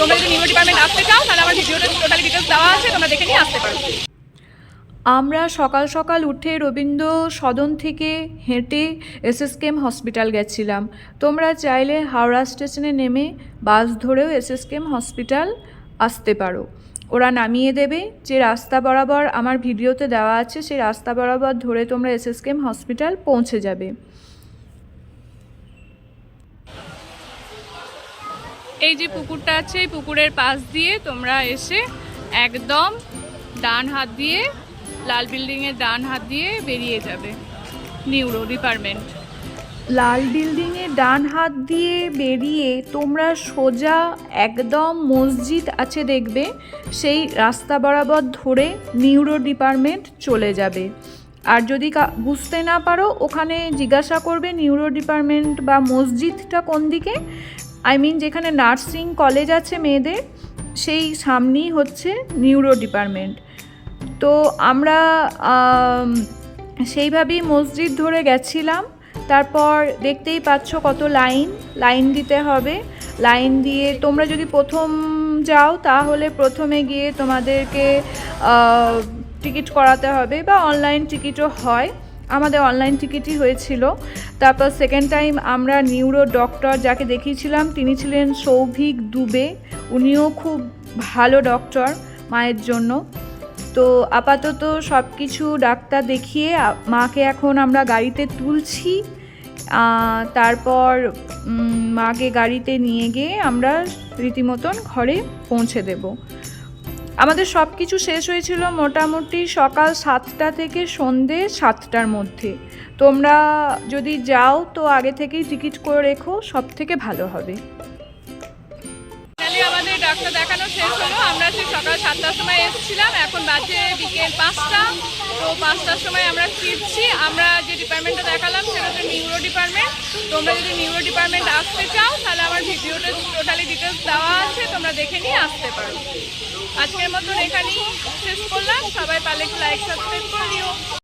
তোমরা যদি neuro department আসতে চাও, তাহলে আমার টোটালি ডিটেলস দেওয়া আছে, তোমরা দেখে নিয়ে আসতে পারো। আমরা সকাল সকাল উঠে রবীন্দ্র সদন থেকে হেঁটে এসএসকেএম হসপিটাল গেছিলাম। তোমরা চাইলে হাওড়া স্টেশনে নেমে বাস ধরেও এসএসকেএম হসপিটাল আসতে পারো। ওরা নামিয়ে দেবে যে রাস্তা বরাবর আমার ভিডিওতে দেওয়া আছে, সেই রাস্তা বরাবর ধরে তোমরা এসএসকেএম হসপিটাল পৌঁছে যাবে। এই যে পুকুরটা আছে, এই পুকুরের পাশ দিয়ে তোমরা এসে একদম ডান হাত দিয়ে, লাল বিল্ডিংয়ের ডান হাত দিয়ে বেরিয়ে যাবে নিউরো ডিপার্টমেন্ট। লাল বিল্ডিংয়ে ডান হাত দিয়ে বেরিয়ে তোমরা সোজা একদম মসজিদ আছে দেখবে, সেই রাস্তা বরাবর ধরে নিউরো ডিপার্টমেন্ট চলে যাবে। আর যদি বুঝতে না পারো, ওখানে জিজ্ঞাসা করবে নিউরো ডিপার্টমেন্ট বা মসজিদটা কোন দিকে আই মিন যেখানে নার্সিং কলেজ আছে মেয়েদের, সেই সামনেই হচ্ছে নিউরো ডিপার্টমেন্ট। তো আমরা সেইভাবেই মসজিদ ধরে গেছিলাম। তারপর দেখতেই পাচ্ছ কত লাইন লাইন দিতে হবে। লাইন দিয়ে তোমরা যদি প্রথম যাও, তাহলে প্রথমে গিয়ে তোমাদেরকে টিকিট করাতে হবে বা অনলাইন টিকিটও হয়। আমাদের অনলাইন টিকিটই হয়েছিল। তারপর সেকেন্ড টাইম আমরা নিউরো ডক্টর যাকে দেখিয়েছিলাম, তিনি ছিলেন সৌভিক দুবে। উনিও খুব ভালো ডক্টর মায়ের জন্য। তো আপাতত সব কিছু ডাক্তার দেখিয়ে, মাকে এখন আমরা গাড়িতে তুলছি। তারপর মাকে গাড়িতে নিয়ে গিয়ে আমরা রীতিমতন ঘরে পৌঁছে দেব। আমাদের সব কিছু শেষ হয়েছিল মোটামুটি সকাল সাতটা থেকে সন্ধে সাতটার মধ্যে। তোমরা যদি যাও, তো আগে থেকেই টিকিট করে রেখো সব থেকে ভালো হবে। আমাদের ডাক্তার দেখানো শেষ হলো। আমরা সেই সকাল সাতটার সময় এসেছিলাম। এখন বাজে বিকেল পাঁচটা। তো পাঁচটার সময় আমরা ফিরছি। আমরা যে ডিপার্টমেন্টটা দেখালাম, সেটা হচ্ছে নিউরো ডিপার্টমেন্ট তোমরা যদি নিউরো ডিপার্টমেন্ট আসতে চাও, তাহলে আমার ডিটেলস দেওয়া আছে, তোমরা দেখে নিয়ে আসতে পারো। আজকের মতন এখানেই শেষ করলাম। সবাই পারলে একটু লাইক সাবস্ক্রাইব করে দিও